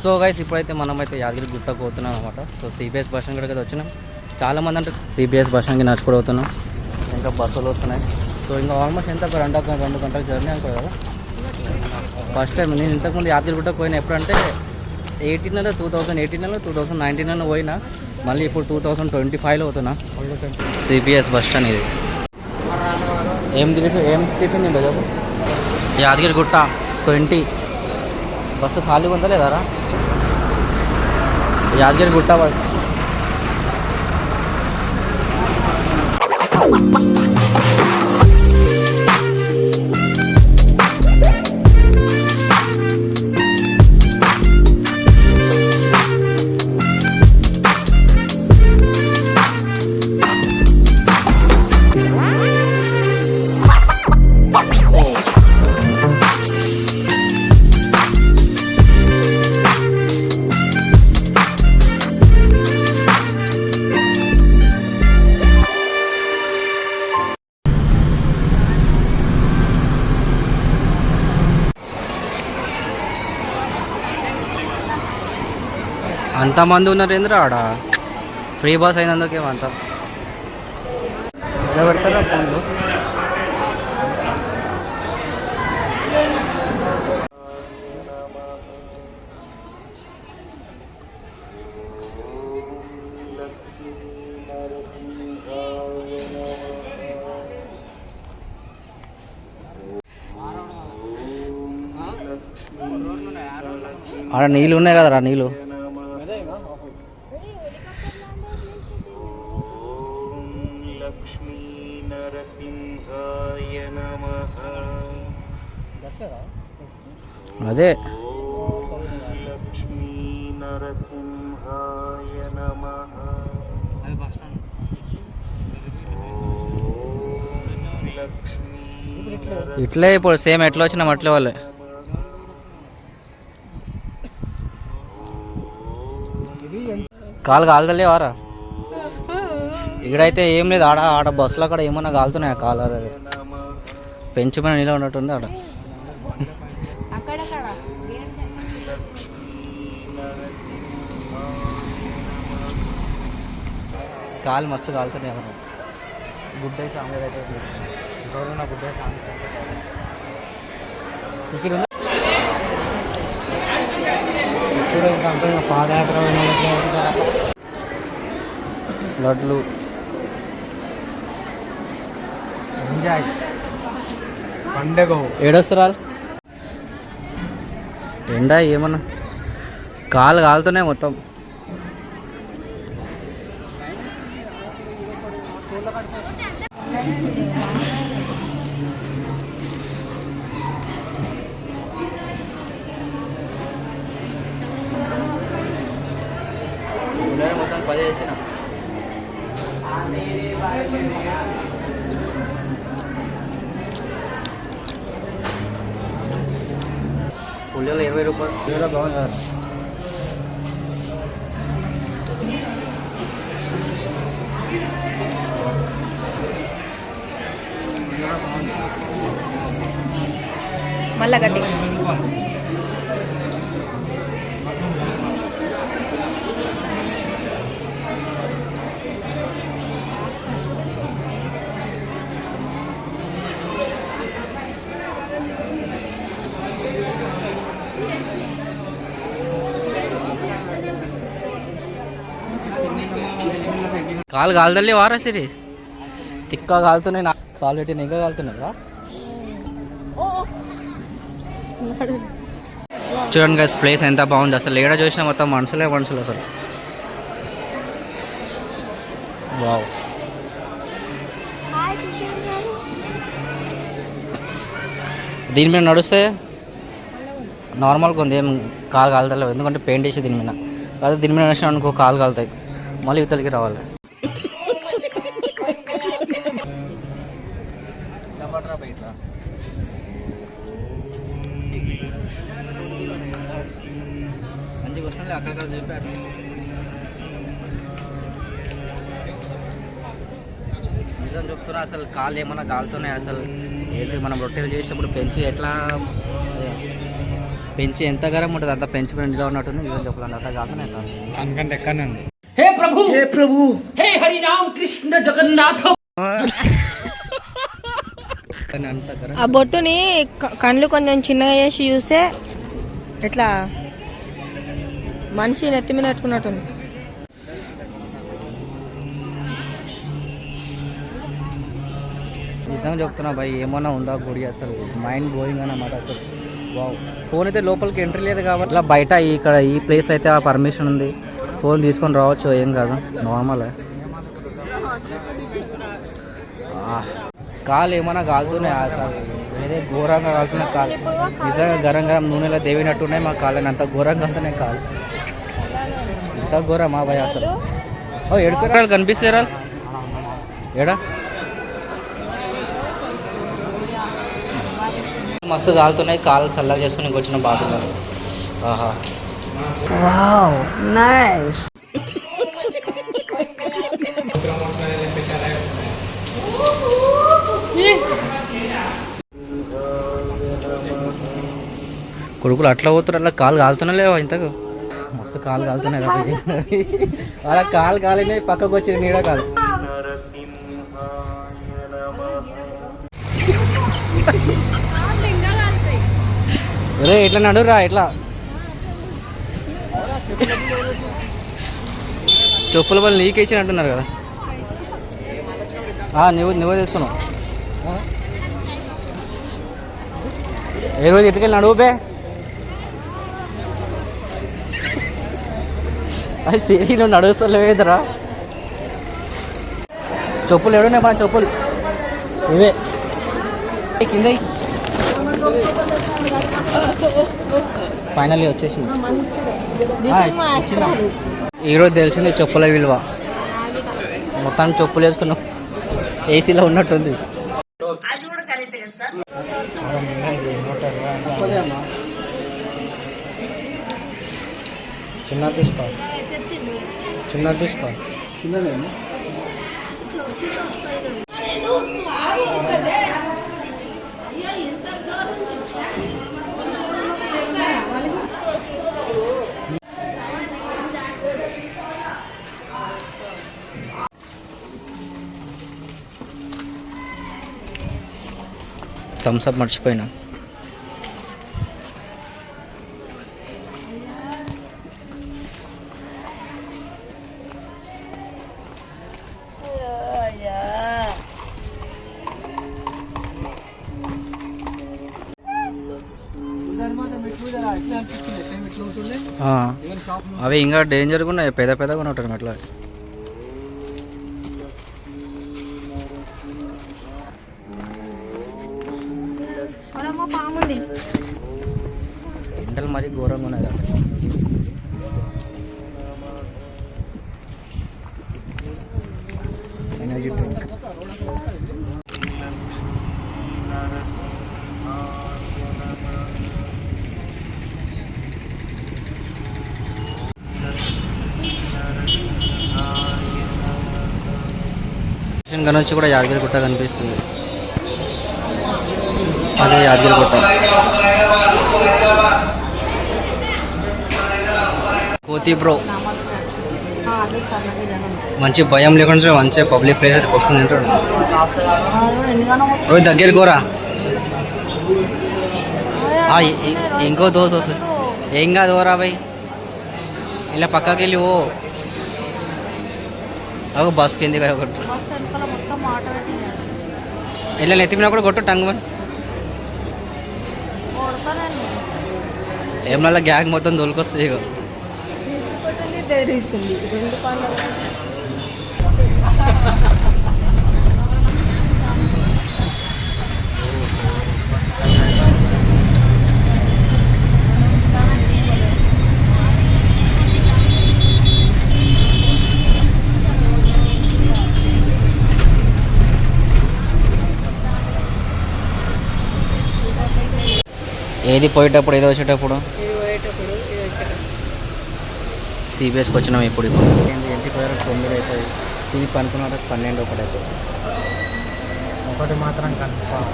So guys ఇప్పుడైతే మనమైతే యాదగిరి గుట్టకు పోతున్నాం అనమాట సో సిబిఎస్ బస్ స్టాండ్ కూడా వచ్చినాం. చాలామంది అంటే సిబిఎస్ బస్ స్టాండ్కి నడుచుకుని పోతున్నాం. ఇంకా బస్సులు వస్తున్నాయి. సో ఇంకా ఆల్మోస్ట్ ఎంత ఒక రెండు రెండు గంటల జర్నీ అనుకో కదా. ఫస్ట్ టైం నేను ఇంతకుముందు యాదగిరి గుట్టకు పోయినా ఎప్పుడంటే ఎయిటీన్లో టూ థౌసండ్ ఎయిటీన్లో టూ థౌసండ్ నైన్టీన్లో పోయినా. మళ్ళీ ఇప్పుడు టూ థౌసండ్ ట్వంటీ ఫైవ్లో అవుతున్నా సిబిఎస్ బస్ స్టాండ్ ఇది. ఏం తిరిగి ఏం తిరిగింది తింటుంది చెప్పు యాదగిరి గుట్ట ట్వంటీ. బస్సు ఖాళీగా ఉందా లేదారా యాదగిరి గుట్ట అంతమంది ఉన్నారు ఏంద్రా ఆడ. ఫ్రీ బస్ అయినందుకేమో అంత. ఎలా పెడతారా ఫోన్లో? ఆడ నీళ్ళు ఉన్నాయి కదరా నీళ్ళు? అదే. లక్ష్మీనరసింహాయ నమః. ఓం లక్ష్మీ ఇట్లే ఇప్పుడు సేమ్ ఎట్లా వచ్చినాం అట్లే వాళ్ళే. కాలు కాలుతలేవారా? ఇక్కడైతే ఏం లేదు ఆడ ఆడ బస్సులో అక్కడ ఏమన్నా కాలుతున్నాయా కాలు? పెంచుమైన నీళ్ళు ఉన్నట్టుంది ఆడ. అక్కడక్కడ కాలు మస్తు కాలుతున్నాయి ఎవరు? గుడ్ డే సాంగ్ అయితే ఎవరున్నా గుడ్ డే సాంగ్. టికెట్ ఉందా. ఇప్పుడు అంతా పాదయాత్ర లడ్లు. ఎంజాయ్ పండగ. ఏడొస్తారా ఎండ ఏమన్నా? కాలు కాలుతున్నాయి మొత్తం. మొత్తం పది తెచ్చిన పుల్లలు ఇరవై రూపాయలు కూడా బాగుంది కదా మళ్ళా గట్టి కాలు కాలుదల్లి వారా సిరి? తిక్క కాలుతున్నాయి నా కాలు పెట్టి ఇంకా కాలుతున్నారా చూడండి గైస్ ప్లేస్ ఎంత బాగుంది. అసలు ఏడ చూసినా మొత్తం మనుషులే మనుషులు అసలు. వావ్ దీని మీద నడుస్తే నార్మల్గా ఉంది. ఏం కాలు కాలుతలేవు. ఎందుకంటే పెయింట్ వేసి దీని మీద. అదే దీని మీద నడిచిన అనుకో కాలు కాలుతాయి. మళ్ళీ ఇవతలకి రావాలి. ఇట్లా మంచిగా వస్తుంది అక్కడక్కడ చెప్పారు నిజం చెప్తున్నా అసలు కాళ్ళు ఏమన్నా కాలుతున్నాయి అసలు ఏంటి మనం రొట్టెలు చేసేటప్పుడు పెంచి ఎట్లా పెంచి ఎంత గరం ఉంటుంది అంత పెంచుకుని నిలవ ఉన్నట్టుంది నిజం చెప్పాలంటే నేను దానికంటే ఎక్కడనే ఉంది. हे प्रभु हे प्रभु हे हरि రామ్ कृष्ण जगन्नाथ ఆ బొట్టుని కళ్ళు కొంచెం చిన్నగా చేసి చూస్తే ఎట్లా? మనిషి నెత్తి మీద పెట్టుకున్నట్టుంది. నిజంగా చెప్తున్నా భయ్ ఏమన్నా ఉందా గుడి అసలు? మైండ్ బ్లోయింగ్ అన్నమాట అసలు. ఫోన్ అయితే లోపలికి ఎంట్రీ లేదు కాబట్టి. బయట ఇక్కడ ఈ ప్లేస్లో అయితే పర్మిషన్ ఉంది. ఫోన్ తీసుకొని రావచ్చు ఏం కాదు. నార్మల్ కాలు ఏమన్నా కాలుతున్నాయి అసలు ఏదే ఘోరంగా కాలుతున్నాయి కాలు. నిజంగా గరం గరం నూనెలో దేవినట్టున్నాయి మా కాళ్ళని. అంత ఘోరంగా కాలుతున్నాయి కాలు. ఇంత ఘోరం మా భయ అసలు. ఓ ఎడుకురాలు కనిపిస్తారా ఏడా? మస్తు కాలుతున్నాయి. కాలు చల్లగా చేసుకుని వచ్చిన బాగున్నారు ఆహా. కొడుకులు అట్లా పోతారు అట్లా కాలు కాలుతున్నా లేవా ఇంతకు? మస్తు కాలు కాలుతున్నాయి. అలా కాలు కాలినాయి పక్కకు వచ్చి నీడ కాలు. రే ఇట్లా నడురా ఇట్లా చెప్పుల వల్ల నీకే ఇచ్చిన అంటున్నారు కదా. ఆ, నువ్వు నువ్వు తీసుకున్నావు. ఏ రోజు ఎట్లకెళ్ళి నడువు బే అది సిరీలో నడుస్తలేదురా చెప్పులు ఎవడున్నాయి మన చెప్పులు. ఇవే. కింద ఫైనల్గా ఫైనల్లీ వచ్చేసింది. ఈరోజు తెలిసింది చెప్పుల విలువ. మొత్తం చెప్పులు వేసుకున్నాం. ఏసీలో ఉన్నట్టుంది. చిన్న తీసుకో. చిన్న తీసుకో. థమ్స్అప్ మర్చిపోయినా. అవి ఇంకా డేంజర్గా ఉన్నాయి పెద్ద పెద్దగా ఉంటారు అట్లా. పాముంది. ఎండలు మరీ ఘోరంగా ఉన్నాయి కదా ఎనర్జీ డ్రింక్ స్టేషన్ నుంచి కూడా యాదగిరి గుట్ట కనిపిస్తుంది. అదే యాదగిరి గుట్ట. కోతి బ్రో. మంచి భయం లేకుండా మంచి పబ్లిక్ ప్లేస్ అయితే వస్తుంది అంటాడు రోజు దగ్గర కోరా ఇంకో దోశ వస్తుంది. ఏం కాదు ఓరా భయ్. ఇలా పక్కకి వెళ్ళి ఓ. ఒక బస్ కింది ఒకటి ఇలా నెత్తిమినా కూడా కొట్టు టంగ్ ఏమన్నా గ్యాగ్ మొత్తం దొరికొస్తుంది ఇక రెండు కాళ్ళు ఏది పోయేటప్పుడు ఏదో వచ్చేటప్పుడు? సిబిఎస్కి వచ్చినాం ఇప్పుడు ఇప్పుడు. ఏంటి ఇంటికి పోయారు తొమ్మిది అవుతుంది. టీ పనుకున్నాడు పన్నెండు ఒకటి అవుతుంది ఒకటి మాత్రం కన్ఫామ్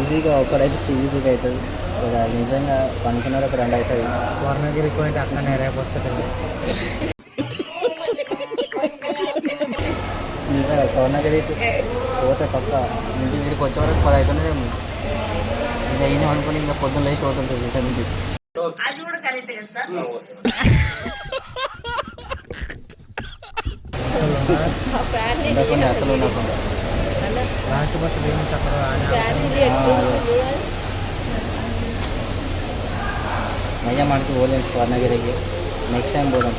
ఈజీగా ఒక్కడైతే ఈజీగా అవుతుంది. నిజంగా పనుకున్నారు ఒక రెండు అవుతుంది. స్వర్ణగిరి పోయింటే అక్కడనే రేపు వస్తుంది. నిజంగా స్వర్ణగిరి పోతే పక్క. ఇంటి ఇంటికి వచ్చే వరకు పది అవుతుండే ఇంకా అయినా అనుకుని ఇంకా పొద్దున్న లేచి పోతుంటుంది రిటర్న్ ఇంటికి ఉండకుండా అసలు ఉండకుండా. లాస్ట్ బస్సు దిగించి అక్కడ మయ్య మనకి పోలేము స్వర్ణగిరికి. నెక్స్ట్ టైం పోదాం.